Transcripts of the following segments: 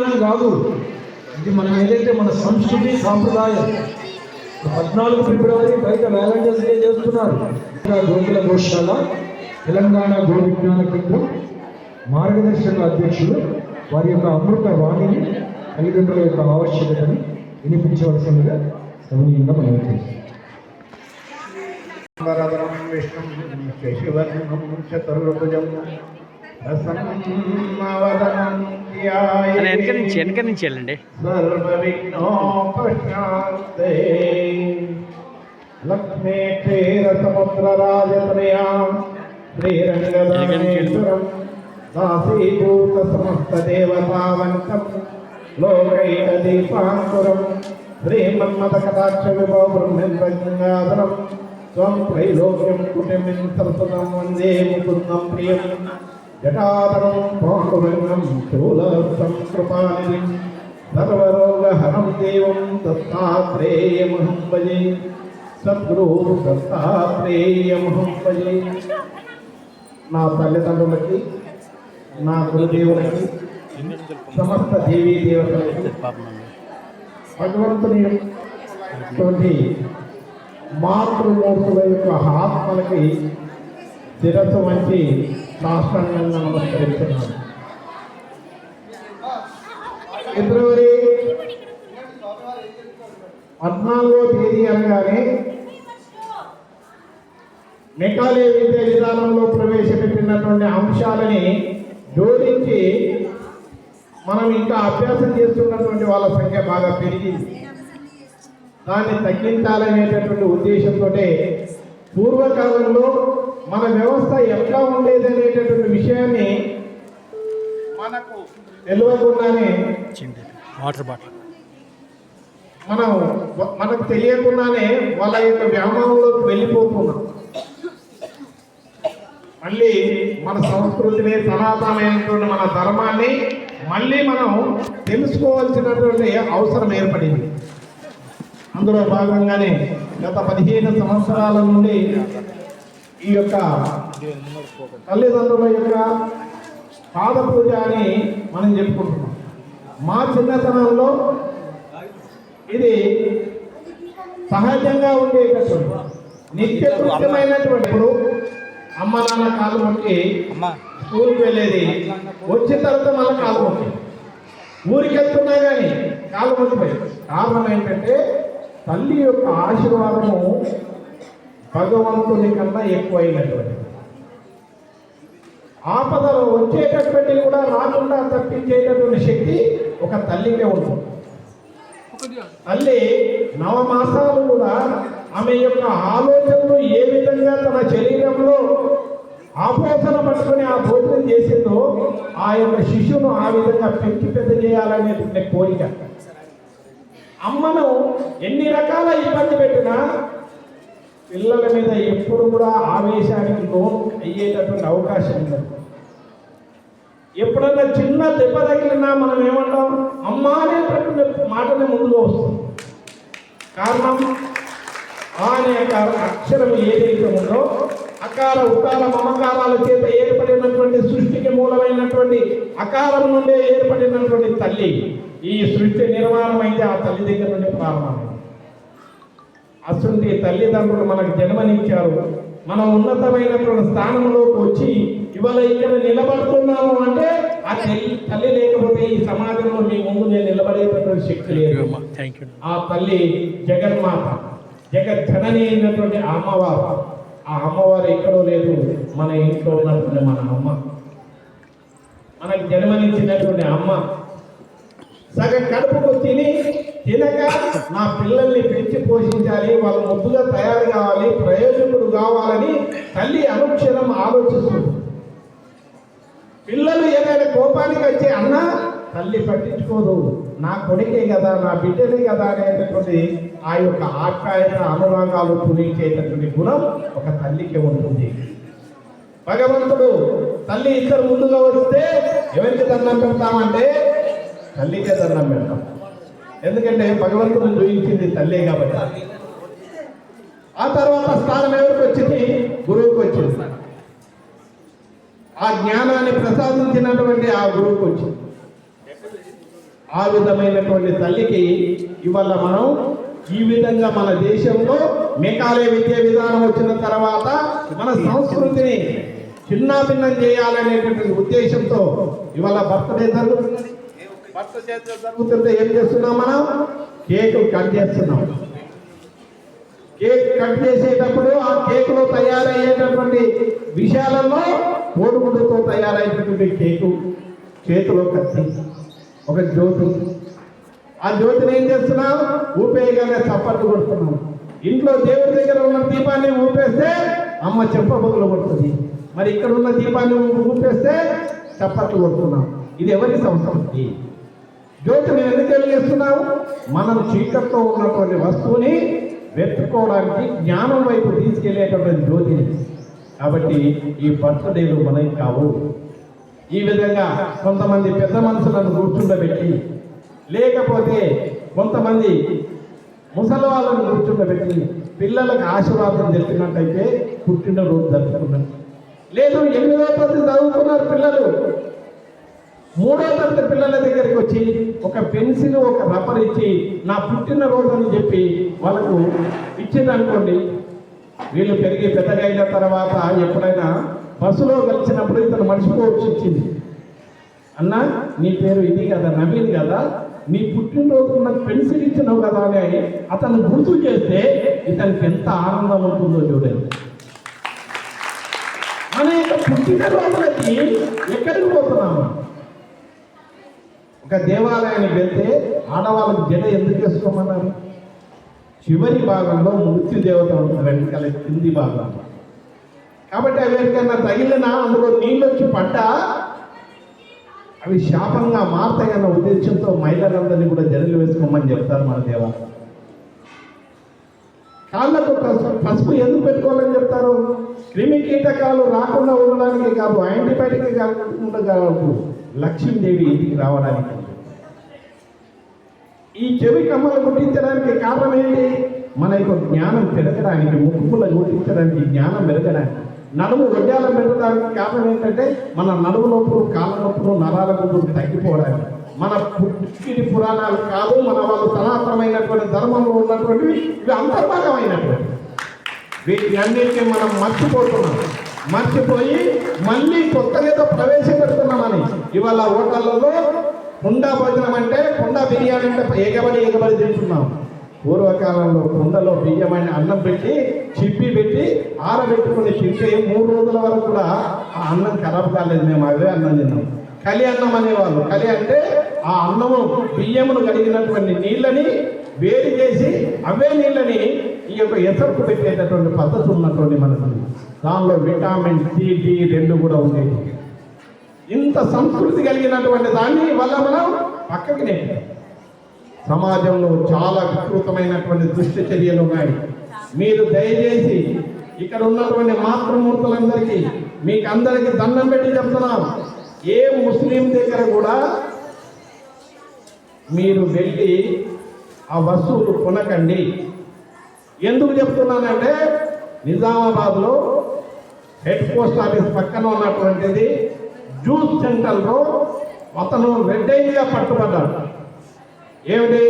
పండుగ కాదు. ఇది మనం ఏదైతే మన సంస్కృతి సాంప్రదాయం పద్నాలుగు ఫిబ్రవరి బయట వ్యాలంటైన్స్ డే చేస్తున్నారు. ఇక్కడ గోకుల గోశాల తెలంగాణ గో విజ్ఞాన కేంద్రం మార్గదర్శక అధ్యక్షులు వారి యొక్క అమృత వాణిని తల్లిదండ్రుల యొక్క ఆవశ్యకతని వినిపించవలసిందిగా సమనీయంగా మనం చేస్తాం విష్ణు శశివర్ణం చతుర్భుజం వెనక నుంచి వెనక నుంచి వెళ్ళండి. లక్ష్మీ క్షీర సముద్ర రాజతనయా శ్రీరంగదానేశ్వరం దాసీభూత సమస్త దేవతావంతం. లోకైక దీపాంకురం. శ్రీమన్మద కటాక్ష విభవ బ్రహ్మేంద్రగంగాధరం త్వం త్రైలోక్యం కుటుంబం సరస్వతం వందే ముకుందం ప్రియం. జటాధరం పాండురంగం శూలస్థం కృపానిధిం సర్వరోగహరం దేవం దత్తాత్రేయమహం భజే సద్గురు దత్తాత్రేయమహం భజే నా తల్లిదండ్రులకి నా గురుదేవులకి సమస్త దేవీ దేవతలకి భగవంతుని తోటి మాతృమూర్తుల యొక్క ఆత్మలకి శిరస్సు వంచి సాష్టాంగంగా నమస్కరిస్తున్నాను ఫిబ్రవరి పద్నాలుగో తేదీ అనగానే మెకాలే విద్యా విధానంలో ప్రవేశపెట్టినటువంటి అంశాలని జోడించి మనం ఇంకా అభ్యాసం చేస్తున్నటువంటి వాళ్ళ సంఖ్య బాగా పెరిగింది. దాన్ని తగ్గించాలనేటటువంటి ఉద్దేశంతో పూర్వకాలంలో మన వ్యవస్థ ఎట్లా ఉండేది అనేటటువంటి విషయాన్ని మనకు తెలియకుండానే వాటర్ బాటిల్. మనం మనకు తెలియకుండానే వాళ్ళ యొక్క వ్యామోహంలోకి వెళ్ళిపోతున్నాం. మళ్ళీ మన సంస్కృతిని సనాతనమైనటువంటి మన ధర్మాన్ని మళ్ళీ మనం తెలుసుకోవాల్సినటువంటి అవసరం ఏర్పడింది. అందులో భాగంగానే గత పదిహేను సంవత్సరాల నుండి ఈ యొక్క తల్లిదండ్రుల యొక్క పాద పూజ అని మనం చెప్పుకుంటున్నాం. మా చిన్నతనంలో ఇది సహజంగా ఉండేటటువంటి నిత్య కృత్యమైనటువంటి ఇప్పుడు అమ్మ నాన్న కాలు మొక్కి స్కూల్కి వెళ్ళేది వచ్చిన తర్వాత మళ్ళీ కాలు మొక్కి ఊరికి వెళ్తున్నా కానీ కాలు మొక్కిపోయి కారణం ఏంటంటే తల్లి యొక్క ఆశీర్వాదము భగవంతుని కన్నా ఎక్కువైనటువంటి. ఆపదలు వచ్చేటటువంటి కూడా రాకుండా తప్పించేటటువంటి శక్తి ఒక తల్లికే ఉంటుంది. తల్లి నవమాసాలు కూడా ఆమె యొక్క ఆలోచనలు ఏ విధంగా తన శరీరంలో ఆపోసన పట్టుకొని ఆ భోజనం చేసిందో ఆ యొక్క శిశువును ఆ విధంగా పెంచి పెద్ద చేయాలనేటువంటి కోరిక. అమ్మను ఎన్ని రకాల ఇబ్బంది పెట్టినా పిల్లల మీద ఎప్పుడు కూడా ఆవేశానికి లోన్ అయ్యేటటువంటి అవకాశం ఉండదు. ఎప్పుడన్నా చిన్న దెబ్బ తగిలినా మనం ఏమంటాం? అమ్మ అనేటటువంటి మాటనే ముందులో వస్తుంది. కారణం ఆ అనే అక్షరం ఏదైతే ఉందో అకార ఉకార మమకారాల చేత ఏర్పడినటువంటి సృష్టికి మూలమైనటువంటి అకారం నుండే ఏర్పడినటువంటి తల్లి ఈ సృష్టి నిర్మాణం అయితే ఆ తల్లి దగ్గర నుండి ప్రారంభమైంది. అసలు తల్లిదండ్రులు మనకు జన్మనిచ్చారు. మనం ఉన్నతమైనటువంటి స్థానంలోకి వచ్చి ఇవాళ ఇక్కడ నిలబడుతున్నాము అంటే ఆ తల్లి తల్లి లేకపోతే ఈ సమాజంలో మీ ముందు నేను నిలబడేటటువంటి శక్తి లేదు. ఆ తల్లి జగన్మాత జగజ్జనని అయినటువంటి అమ్మవారు. ఆ అమ్మవారు ఎక్కడో లేదు. మన ఇంట్లో ఉన్నటువంటి మన అమ్మ. మనకి జన్మనిచ్చినటువంటి అమ్మ. సగం కడుపుకు తిని తినక నా పిల్లల్ని పెంచి పోషించాలి వాళ్ళు ముద్దుగా తయారు కావాలి ప్రయోజకుడు కావాలని తల్లి అనుక్షణం ఆలోచిస్తుంది. పిల్లలు ఏదైనా కోపానికి వచ్చే అన్న తల్లి పట్టించుకోదు. నా కొడుకే కదా నా బిడ్డనే కదా అనేటటువంటి ఆ యొక్క ఆప్యాయత అనురాగాలు పూరించేటటువంటి గుణం ఒక తల్లికి ఉంటుంది. భగవంతుడు తల్లి ఇద్దరు ముందుగా వస్తే ఎవరికి దండం పెడతామంటే తల్లికే దండం పెడతాం. ఎందుకంటే భగవంతుడు జయించింది తల్లే కాబట్టి. ఆ తర్వాత స్థానం ఎవరికి వచ్చింది? గురువుకి వచ్చింది. ఆ జ్ఞానాన్ని ప్రసాదించినటువంటి ఆ గురువుకి వచ్చింది. ఆ విధమైనటువంటి తల్లికి ఇవాళ మనం ఈ విధంగా మన దేశంలో మేకాలయ విద్యా విధానం వచ్చిన తర్వాత మన సంస్కృతిని చిన్నాభిన్నం చేయాలనేటువంటి ఉద్దేశంతో ఇవాళ బర్త్డే జరుగుతున్నది బర్త్డే జరుగుతుంటే ఏం చేస్తున్నాం మనం? కేక్ కట్ చేస్తున్నాం. కేక్ కట్ చేసేటప్పుడు ఆ కేక్లో తయారయ్యేటటువంటి విషయాలలో కోడిగుడ్డుతో తయారైనటువంటి కేకు చేతిలో కత్తి ఒక జ్యోతి ఆ జ్యోతిని ఏం చేస్తున్నాం? ఊపేయగానే చప్పట్లు కొడుతున్నాం. ఇంట్లో దేవుడి దగ్గర ఉన్న దీపాన్ని ఊపేస్తే అమ్మ చెంప బొగలు కొడుతుంది. మరి ఇక్కడ ఉన్న దీపాన్ని ఊపేస్తే చప్పట్లు కొడుతున్నాం. ఇది ఎవరి సంస్కృతి? జ్యోతిని ఎందుకు వెలిగిస్తున్నావు? మనం చీకట్లో ఉన్నటువంటి వస్తువుని వెతుక్కోవడానికి జ్ఞానం వైపు తీసుకెళ్ళేటటువంటి జ్యోతిని కాబట్టి ఈ బర్త్డేలు మనకి కావు. ఈ విధంగా కొంతమంది పెద్ద మనుషులను కూర్చుండబెట్టి లేకపోతే కొంతమంది ముసలి వాళ్ళను కూర్చుండబెట్టి పిల్లలకు ఆశీర్వాదం తెలిపినట్టయితే పుట్టినరోజు జరుపుకున్నారు లేదు ఎనిమిదో తరగతి చదువుకున్నారు పిల్లలు. మూడో తరగతి పిల్లల దగ్గరికి వచ్చి ఒక పెన్సిల్ ఒక రబ్బర్ ఇచ్చి నా పుట్టినరోజు అని చెప్పి వాళ్ళకు ఇచ్చింది అనుకోండి. వీళ్ళు పెరిగి పెద్దగైన అయిన తర్వాత ఎప్పుడైనా బస్సులో కలిసినప్పుడు ఇతను మర్చిపోవచ్చు ఇచ్చింది. అన్న నీ పేరు ఇది కదా నవీన్ కదా నీ పుట్టినరోజు నాకు పెన్సిల్ ఇచ్చినావు కదా అని అతను గుర్తు చేస్తే ఇతనికి ఎంత ఆనందం ఉంటుందో చూడండి. మన యొక్క పుట్టినరోజులకి ఎక్కడికి పోతున్నామా ఒక దేవాలయానికి వెళ్తే ఆడవాళ్ళకి జడ ఎందుకు వేసుకోమన్నారు? చివరి భాగంలో మృత్యు దేవత వెనకాల కింది భాగంలో కాబట్టి అవి ఎవరికైనా తగిలినా అందులో నీళ్ళు వచ్చి పడ్డా? అవి శాపంగా మారతాయన్న ఉద్దేశంతో మహిళలందరినీ కూడా జడలు వేసుకోమని చెప్తారు మన దేవాలయం కాళ్ళకు పసుపు పసుపు ఎందుకు పెట్టుకోవాలని చెప్తారు? క్రిమి కీటకాలు రాకుండా ఉండడానికి కాదు యాంటీబయాటిక్ కాకుండా కాదు లక్ష్మీదేవి ఇంటికి రావడానికి. ఈ చెవి కమ్మలు గుర్తించడానికి కారణం ఏంటి? మన యొక్క జ్ఞానం పెరగడానికి ముక్కుల గుర్తించడానికి జ్ఞానం పెరగడానికి. నడుము వడ్డాలం పెరగడానికి కారణం ఏంటంటే మన నడుము నొప్పులు కాళ్ళ నొప్పులు నరాల నొప్పులు తగ్గిపోవడానికి. మన పుట్టిటి పురాణాలు కాదు మన వాళ్ళు సనాతనమైనటువంటి ధర్మంలో ఉన్నటువంటి ఇవి అంతర్భాగమైనటువంటి. వీటన్నిటిని మనం మర్చిపోతున్నాం. మర్చిపోయి మళ్ళీ కొత్తగా ప్రవేశపెడుతున్నామని. ఇవాళ హోటళ్ళలో కుండా భోజనం అంటే కుండ బిర్యానీ అంటే ఎగబడి ఎగబడి తింటున్నాం. పూర్వకాలంలో కుండలో బియ్యమైన అన్నం పెట్టి చిప్పి పెట్టి ఆరబెట్టుకుని తింటే మూడు రోజుల వరకు కూడా ఆ అన్నం ఖరాబ్ కాలేదు మేము అవే అన్నం తిన్నాం. కలి అన్నం అనేవాళ్ళు. కలి అంటే ఆ అన్నము బియ్యమును కలిగినటువంటి నీళ్ళని వేడి చేసి అవే నీళ్ళని ఈ యొక్క ఎసరుకు పెట్టేటటువంటి పద్ధతి ఉన్నటువంటి మనకు దానిలో విటామిన్ సి డి రెండు కూడా ఉండేవి. ఇంత సంస్కృతి కలిగినటువంటి దాన్ని వల్ల మనం పక్కకి నెట్టాం సమాజంలో చాలా వికృతమైనటువంటి దుష్ట చర్యలు ఉన్నాయి. మీరు దయచేసి ఇక్కడ ఉన్నటువంటి మాతృమూర్తులందరికీ మీకు అందరికీ దండం పెట్టి చెప్తున్నాం. ఏ ముస్లిం దగ్గర కూడా మీరు వెళ్ళి ఆ వస్తువులు కొనకండి. ఎందుకు చెప్తున్నానంటే నిజామాబాద్లో హెడ్ పోస్ట్ ఆఫీస్ పక్కన ఉన్నటువంటిది జ్యూస్ సెంటర్లో అతను రెడ్డైగా పట్టుబడ్డాడు. ఏమిటి?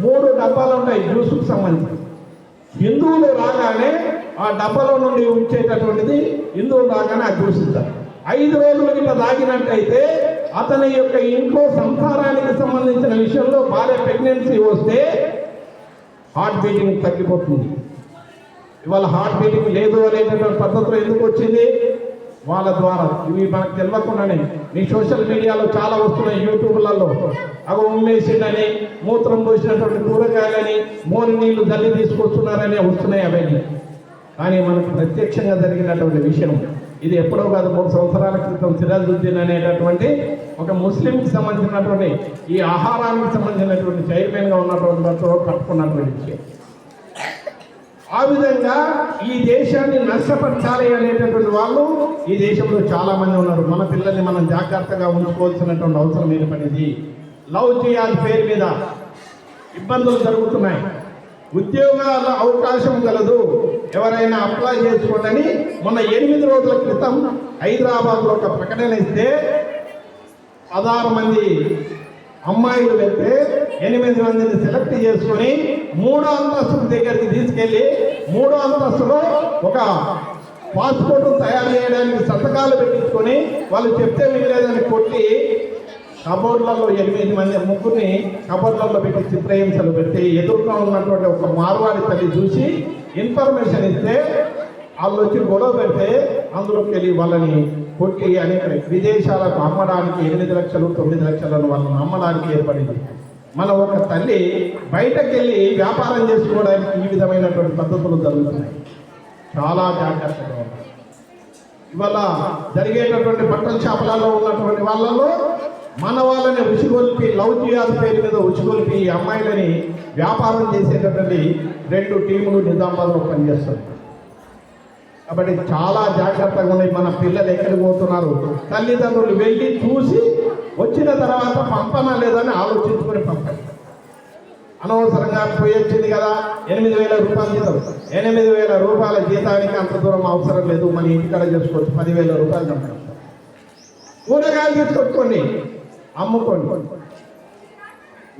మూడు డబ్బాలు ఉంటాయి జ్యూస్కి సంబంధించి. హిందువులు రాగానే ఆ డబ్బాలో నుండి ఉంచేటటువంటిది హిందువులు రాగానే ఆ జ్యూస్ ఇస్తారు ఐదు రోజులు గిట్ల తాగినట్టయితే అతని యొక్క ఇంట్లో సంసారానికి సంబంధించిన విషయంలో భార్య ప్రెగ్నెన్సీ వస్తే హార్ట్ బీటింగ్ తగ్గిపోతుంది. ఇవాళ హార్ట్ బీటింగ్ లేదు అనేటటువంటి పద్ధతిలో ఎందుకు వచ్చింది? వాళ్ళ ద్వారా. ఇవి మనకు తెలియకుండానే మీ సోషల్ మీడియాలో చాలా వస్తున్నాయి యూట్యూబ్లలో. అవి ఉమ్మేసిండని మూత్రం పోసినటువంటి కూరగాయలని మోని నీళ్ళు తల్లి తీసుకొస్తున్నారని వస్తున్నాయి అవన్నీ. కానీ మనకు ప్రత్యక్షంగా జరిగినటువంటి విషయం ఇది ఎప్పుడో కాదు మూడు సంవత్సరాల క్రితం సిరాజుద్దీన్ అనేటటువంటి ఒక ముస్లింకి సంబంధించినటువంటి ఈ ఆహారానికి సంబంధించినటువంటి చైర్మన్గా ఉన్నటువంటి వారితో కట్టుకున్నటువంటి విషయం ఆ విధంగా ఈ దేశాన్ని నష్టపరచాలి అనేటటువంటి వాళ్ళు ఈ దేశంలో చాలామంది ఉన్నారు. మన పిల్లల్ని మనం జాగ్రత్తగా ఉంచుకోవాల్సినటువంటి అవసరం ఏర్పడింది. లవ్ చేయాలి పేరు మీద. ఇబ్బందులు జరుగుతున్నాయి. ఉద్యోగాల అవకాశం కలదు. ఎవరైనా అప్లై చేసుకోండి మొన్న ఎనిమిది రోజుల క్రితం హైదరాబాద్లో ఒక ప్రకటన ఇస్తే పదహారు మంది అమ్మాయిలు వెళ్తే ఎనిమిది మందిని సెలెక్ట్ చేసుకొని మూడో అంతస్తు దగ్గరికి తీసుకెళ్ళి మూడో అంతస్తులో ఒక పాస్పోర్ట్ తయారు చేయడానికి సంతకాలు పెట్టించుకొని వాళ్ళు చెప్తే వినలేదని కొట్టి కబోర్డ్లలో ఎనిమిది మంది ముగ్గురిని కబోర్డ్లలో పెట్టి చిత్రహింసలు పెట్టి ఎదురుగా ఉన్నటువంటి ఒక మార్వాడి తల్లి చూసి ఇన్ఫర్మేషన్ ఇస్తే వాళ్ళు వచ్చి గొడవ పెడితే అందులోకి వెళ్ళి వాళ్ళని కొట్టి అనేక విదేశాలకు అమ్మడానికి ఎనిమిది లక్షలు తొమ్మిది లక్షలను వాళ్ళని అమ్మడానికి ఏర్పడింది. మన ఒక తల్లి బయటకు వెళ్ళి వ్యాపారం చేసుకోవడానికి ఈ విధమైనటువంటి పద్ధతులు జరుగుతున్నాయి. చాలా జాగ్రత్తగా ఇవాళ జరిగేటటువంటి బట్టల షాపులలో ఉన్నటువంటి వాళ్ళలో మన వాళ్ళని ఉచిగొల్పి లవ్ జియాల పేరు మీద ఉచిగొల్పి ఈ అమ్మాయిలని వ్యాపారం చేసేటటువంటి రెండు టీములు నిజామాబాద్లో పనిచేస్తున్నారు కాబట్టి చాలా జాగ్రత్తగా ఉన్నాయి మన పిల్లలు ఎక్కడికి పోతున్నారు? తల్లిదండ్రులు వెళ్ళి చూసి వచ్చిన తర్వాత పంపనా లేదని ఆలోచించుకొని పంపండి. అనవసరంగా పోయొచ్చింది కదా ఎనిమిది వేల రూపాయలు జీతం. ఎనిమిది వేల రూపాయల జీతానికి అంత దూరం అవసరం లేదు మన ఇంటికాడ చేసుకోవచ్చు పదివేల రూపాయలు కూరగాయలు తీసుకొచ్చుకోండి. అమ్ముకోండి.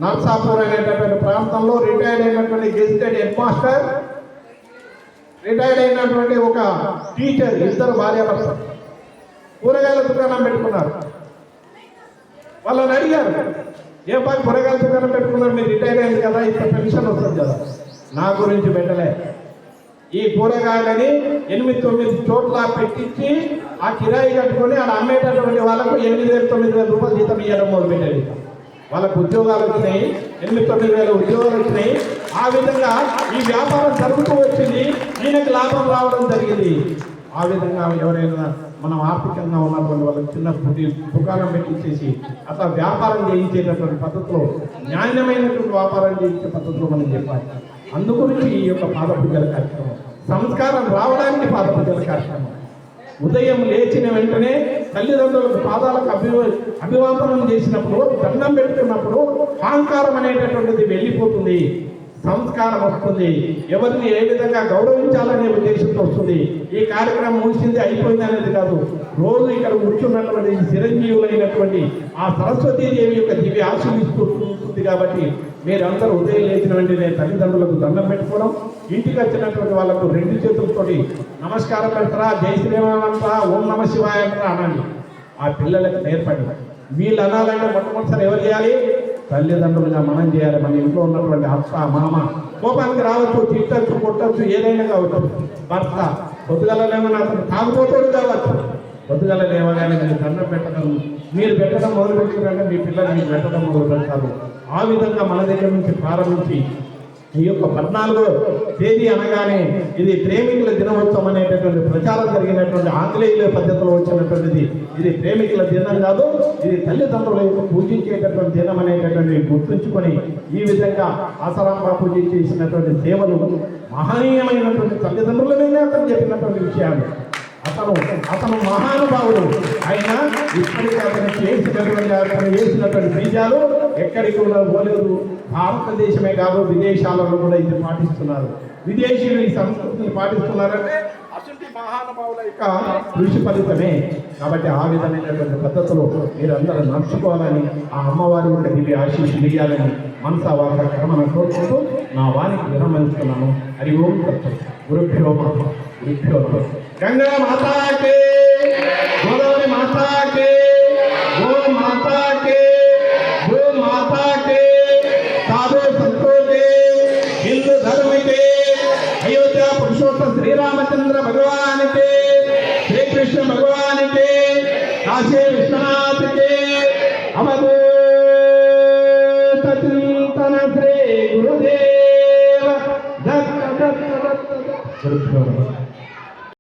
నర్సాపూర్ అనేటటువంటి ప్రాంతంలో రిటైర్డ్ అయినటువంటి గెజిటెడ్ హెడ్ మాస్టర్ రిటైర్డ్ అయినటువంటి ఒక టీచర్ ఇద్దరు భార్యాభర్త కూరగాయల దుకాణం పెట్టుకున్నారు. వాళ్ళని అడిగారు ఏ పని కూరగాయల దుకాణం పెట్టుకున్నారు మీరు రిటైర్ అయింది కదా ఇంత పెన్షన్ వస్తుంది కదా. నా గురించి పెట్టలే. ఈ కూరగాయలని ఎనిమిది తొమ్మిది చోట్ల పెట్టించి ఆ కిరాయి కట్టుకొని ఆడ అమ్మేట ఎనిమిది వేల తొమ్మిది వేల రూపాయలు జీతం ఇవ్వడం మొదలుపెట్టేది వాళ్ళకు ఉద్యోగాలు వచ్చినాయి ఎనిమిది తొమ్మిది వేల ఉద్యోగాలు వచ్చినాయి. ఆ విధంగా ఈ వ్యాపారం జరుగుతూ వచ్చింది ఈయనకు లాభం రావడం జరిగింది. ఆ విధంగా ఎవరైనా మనం ఆర్థికంగా ఉన్నటువంటి వాళ్ళకి చిన్న పుట్టి దుకాణం పెట్టించేసి అట్లా వ్యాపారం చేయించేటటువంటి పద్ధతిలో న్యాయమైనటువంటి వ్యాపారం చేయించే పద్ధతిలో మనం చెప్పాలి. అందుగురించి ఈ యొక్క పాదపూజల కార్యక్రమం సంస్కారం రావడానికి పాదపూజల కార్యక్రమం. ఉదయం లేచిన వెంటనే తల్లిదండ్రులకు పాదాలకు అభి అభివాదనం చేసినప్పుడు దండం పెట్టుకున్నప్పుడు అహంకారం అనేటటువంటిది వెళ్ళిపోతుంది. సంస్కారం వస్తుంది. ఎవరిని ఏ విధంగా గౌరవించాలనే ఉద్దేశంతో వస్తుంది. ఈ కార్యక్రమం ముగిసింది అయిపోయింది అనేది కాదు. రోజు ఇక్కడ కూర్చున్నటువంటి చిరంజీవులైనటువంటి ఆ సరస్వతీదేవి యొక్క దివ్య ఆశీర్విస్తూ ఉంటుంది కాబట్టి మీరందరూ ఉదయం లేచిన వెంటనే తల్లిదండ్రులకు దండం పెట్టుకోవడం ఇంటికి వచ్చినటువంటి వాళ్ళకు రెండు చేతులతోటి నమస్కారం పెట్టరా జై శ్రీరామ్ అంటారా ఓం నమ శివాయ అంటారా అనండి. ఆ పిల్లలకు నేర్పండి. వీళ్ళు అనాలంటే మొట్టమొదటిసారి ఎవరు చేయాలి? తల్లిదండ్రులుగా మనం చేయాలి. మన ఇంట్లో ఉన్నటువంటి అత్త మామ కోపానికి రావచ్చు తిట్టచ్చు కొట్టచ్చు ఏదైనా కావచ్చు. భర్త పొద్దుగల అతను తాగుపోతాడు కావచ్చు. పొద్దుగల లేవగానే మీరు దండం పెట్టడం మీరు పెట్టడం మొదలు పెట్టినారంటే మీ పిల్లలు మీరు పెట్టడం మొదలు పెడతారు ఆ విధంగా మన దగ్గర నుంచి ప్రారంభించి ఈ యొక్క పద్నాలుగో తేదీ అనగానే ఇది ప్రేమికుల దినోత్సవం అనేటటువంటి ప్రచారం జరిగినటువంటి ఆంగ్లేయుల పద్ధతిలో వచ్చినటువంటిది. ఇది ప్రేమికుల దినం కాదు ఇది తల్లిదండ్రుల యొక్క పూజించేటటువంటి దినం అనేటటువంటి గుర్తుంచుకొని ఈ విధంగా ఆసారాం పూజ చేసినటువంటి సేవలు మహనీయమైనటువంటి తల్లిదండ్రుల మీద అతను చెప్పినటువంటి విషయాలు. అతను అతను మహానుభావుడు. ఆయన ఇప్పటికీ అతను చేసినటువంటి అతను చేసినటువంటి బీజాలు ఎక్కడికి కూడా పోలేదు. భారతదేశమే కాదు విదేశాలలో కూడా ఇది పాటిస్తున్నారు. విదేశీయులు ఈ సంస్కృతిని పాటిస్తున్నారంటే అటువంటి మహానుభావుల యొక్క కృషి ఫలితమే. కాబట్టి ఆ విధమైనటువంటి పద్ధతిలో మీరందరూ నడుచుకోవాలని ఆ అమ్మవారి యొక్క దివ్య ఆశీస్సులు ఇవ్వాలని మనసా వార్త కర్మను కోరుకుంటూ నా వారికి విరమిస్తున్నాను హరి ఓం తత్వం గురుభ్యో గురుభ్యో గంగా మాతాకే గోదావరి